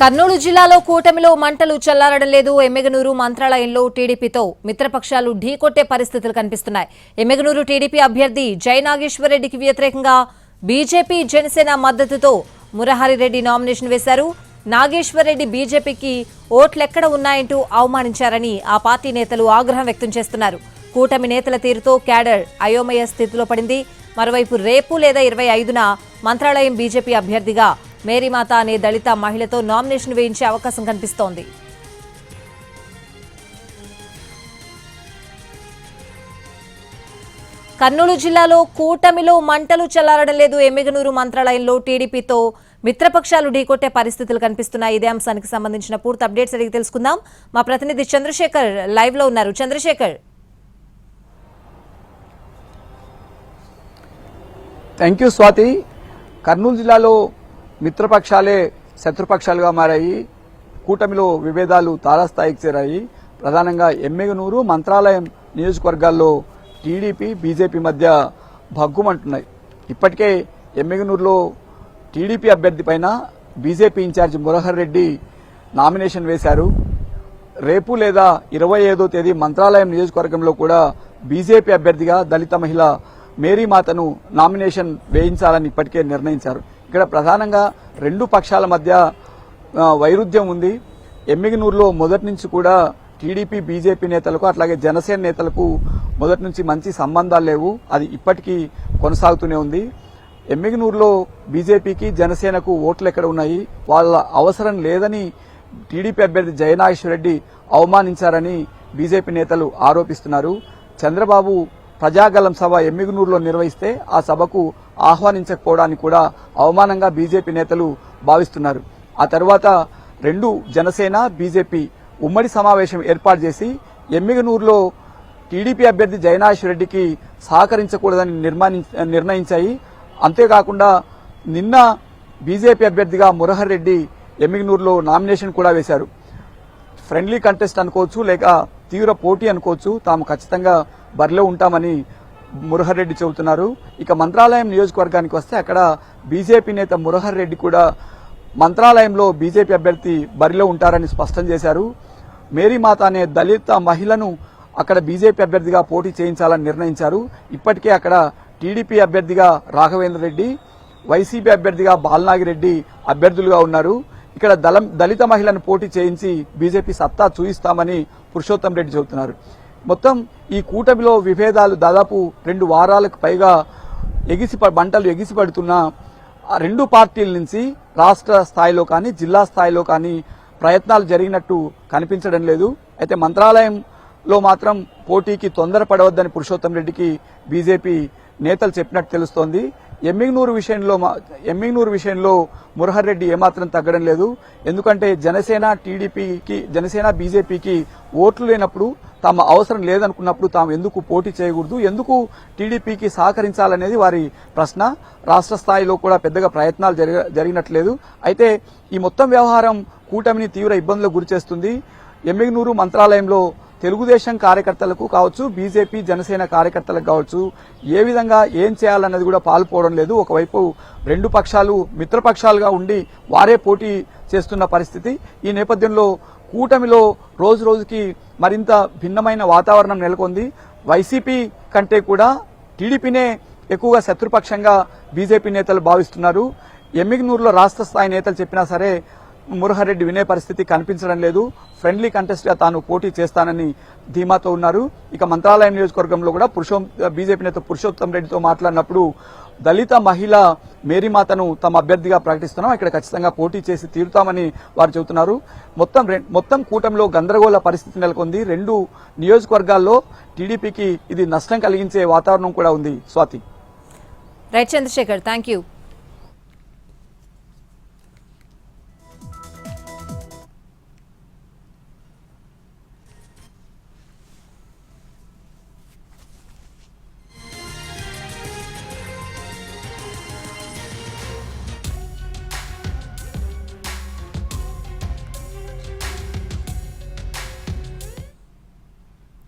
కర్నూలు జిల్లాలో కూటమిలో మంటలు చల్లారడం లేదు. ఎమ్మెగనూరు మంత్రాలయంలో టీడీపీతో మిత్రపక్షాలు ఢీకొట్టే పరిస్థితులు కనిపిస్తున్నాయి. ఎమ్మెగనూరు టీడీపీ అభ్యర్థి జై నాగేశ్వరరెడ్డికి వ్యతిరేకంగా బీజేపీ జనసేన మద్దతుతో మురహరిరెడ్డి నామినేషన్ వేశారు. నాగేశ్వరరెడ్డి బీజేపీకి ఓట్లెక్కడ ఉన్నాయంటూ అవమానించారని ఆ పార్టీ నేతలు ఆగ్రహం వ్యక్తం చేస్తున్నారు. కూటమి నేతల తీరుతో క్యాడర్ అయోమయ స్థితిలో పడింది. మరోవైపు రేపు లేదా ఇరవై ఐదున మంత్రాలయం బీజేపీ అభ్యర్థిగా మేరీమాత అనే దళిత మహిళతో నామినేషన్ వేయించే అవకాశం కనిపిస్తోంది. కర్నూలు జిల్లాలో కూటమిలో మంటలు చల్లారడం లేదు. ఎమ్మెగనూరు మంత్రాలయంలో టీడీపీతో మిత్రపక్షాలు ఢీకొట్టే పరిస్థితులు కనిపిస్తున్నాయి. ఇదే అంశానికి సంబంధించిన పూర్తి అప్డేట్స్ అడిగి తెలుసుకుందాం. మా ప్రతినిధి చంద్రశేఖర్ లైవ్లో ఉన్నారు. Chandrasekhar. Thank you Swathi. Kurnool జిల్లాలో మిత్రపక్షాలే శత్రుపక్షాలుగా మారాయి. కూటమిలో విభేదాలు తారాస్థాయికి చేరాయి. ప్రధానంగా ఎమ్మెగనూరు మంత్రాలయం నియోజకవర్గాల్లో టీడీపీ బీజేపీ మధ్య భగ్గుమంటున్నాయి. ఇప్పటికే ఎమ్మెగనూరులో టీడీపీ అభ్యర్థి పైన BJP in-charge Murahar Reddy nomination వేశారు. రేపు లేదా ఇరవై ఐదో తేదీ మంత్రాలయం నియోజకవర్గంలో కూడా బీజేపీ అభ్యర్థిగా దళిత మహిళ మేరీమాతను నామినేషన్ వేయించాలని ఇప్పటికే నిర్ణయించారు. ఇక్కడ ప్రధానంగా రెండు పక్షాల మధ్య వైరుధ్యం ఉంది. ఎమ్మిగినూరులో మొదటి నుంచి కూడా టీడీపీ బీజేపీ నేతలకు అట్లాగే జనసేన నేతలకు మొదటి నుంచి మంచి సంబంధాలు లేవు. అది ఇప్పటికీ కొనసాగుతూనే ఉంది. ఎమ్మిగినూరులో బీజేపీకి జనసేనకు ఓట్లు ఎక్కడ ఉన్నాయి? వాళ్ళ అవసరం లేదని టీడీపీ అభ్యర్థి జయనాగేశ్వరరెడ్డి అవమానించారని బీజేపీ నేతలు ఆరోపిస్తున్నారు. చంద్రబాబు ప్రజాగలం సభ ఎమ్మిగునూరులో నిర్వహిస్తే ఆ సభకు ఆహ్వానించకపోవడానికి కూడా అవమానంగా బీజేపీ నేతలు భావిస్తున్నారు. ఆ తర్వాత రెండు జనసేన బీజేపీ ఉమ్మడి సమావేశం ఏర్పాటు చేసి ఎమ్మిగనూరులో టీడీపీ అభ్యర్థి జయనాగేశ్వర రెడ్డికి సహకరించకూడదని నిర్మాణి- నిర్ణయించాయి. అంతేకాకుండా నిన్న బీజేపీ అభ్యర్థిగా మురహర్ రెడ్డి ఎమ్మిగనూరులో నామినేషన్ కూడా వేశారు. ఫ్రెండ్లీ కంటెస్ట్ అనుకోవచ్చు లేక తీవ్ర పోటీ అనుకోవచ్చు తాము ఖచ్చితంగా బరిలో ఉంటామని మురహర్రెడ్డి చెబుతున్నారు. ఇక మంత్రాలయం నియోజకవర్గానికి వస్తే అక్కడ బీజేపీ నేత మురహర్ రెడ్డి కూడా మంత్రాలయంలో బీజేపీ అభ్యర్థి బరిలో ఉంటారని స్పష్టం చేశారు. మేరీమాత అనే దళిత మహిళను అక్కడ బీజేపీ అభ్యర్థిగా పోటీ చేయించాలని నిర్ణయించారు. ఇప్పటికే అక్కడ టీడీపీ అభ్యర్థిగా రాఘవేంద్ర రెడ్డి వైసీపీ అభ్యర్థిగా బాలనాగిరెడ్డి అభ్యర్థులుగా ఉన్నారు. ఇక్కడ దళం దళిత మహిళను పోటీ చేయించి బీజేపీ సత్తా చూయిస్తామని పురుషోత్తం రెడ్డి చెబుతున్నారు. మొత్తం ఈ కూటమిలో విభేదాలు దాదాపు రెండు వారాలకు పైగా ఎగిసి మంటలు ఎగిసిపడుతున్న రెండు పార్టీల నుంచి రాష్ట్ర స్థాయిలో కానీ జిల్లా స్థాయిలో కానీ ప్రయత్నాలు జరిగినట్టు కనిపించడం లేదు. అయితే మంత్రాలయంలో మాత్రం పోటీకి తొందరపడవద్దని పురుషోత్తం రెడ్డికి బీజేపీ నేతలు చెప్పినట్టు తెలుస్తోంది. ఎమ్మిగ్నూరు విషయంలో మా- ఎమ్మిగ్నూరు విషయంలో మురహర్ రెడ్డి ఏమాత్రం తగ్గడం లేదు. ఎందుకంటే జనసేన టీడీపీకి జనసేన బీజేపీకి ఓట్లు లేనప్పుడు తమ అవసరం లేదనుకున్నప్పుడు తాము ఎందుకు పోటీ చేయకూడదు ఎందుకు టీడీపీకి సహకరించాలనేది వారి ప్రశ్న. రాష్ట్ర స్థాయిలో కూడా పెద్దగా ప్రయత్నాలు జరిగినట్లేదు. అయితే ఈ మొత్తం వ్యవహారం కూటమిని తీవ్ర ఇబ్బందులకు గురిచేస్తుంది. ఎమ్మిగ్నూరు మంత్రాలయంలో తెలుగుదేశం కార్యకర్తలకు కావచ్చు బీజేపీ జనసేన కార్యకర్తలకు కావచ్చు ఏ విధంగా ఏం చేయాలన్నది కూడా పాల్పోవడం లేదు. ఒకవైపు రెండు పక్షాలు మిత్రపక్షాలుగా ఉండి వారే పోటీ చేస్తున్న పరిస్థితి. ఈ నేపథ్యంలో కూటమిలో రోజు రోజుకి మరింత భిన్నమైన వాతావరణం నెలకొంది. వైసీపీ కంటే కూడా టీడీపీనే ఎక్కువగా శత్రుపక్షంగా బీజేపీ నేతలు భావిస్తున్నారు. ఎమ్మిగ్నూరులో రాష్ట్ర స్థాయి నేతలు చెప్పినా సరే మురహరెడ్డి వినే పరిస్థితి కనిపించడం లేదు. ఫ్రెండ్లీ కంటెస్ట్గా తాను పోటీ చేస్తానని ధీమాతో ఉన్నారు. ఇక మంత్రాలయం నియోజకవర్గంలో కూడా పురుషో బీజేపీ నేత పురుషోత్తం రెడ్డితో మాట్లాడినప్పుడు దళిత మహిళ మేరీమాతను తమ అభ్యర్థిగా ప్రకటిస్తున్నాం. ఇక్కడ ఖచ్చితంగా పోటీ చేసి తీరుతామని వారు చెబుతున్నారు. మొత్తం మొత్తం కూటమిలో గందరగోళ పరిస్థితి నెలకొంది. రెండు నియోజకవర్గాల్లో టీడీపీకి ఇది నష్టం కలిగించే వాతావరణం కూడా ఉంది. Swathi. Right Chandrasekhar thank you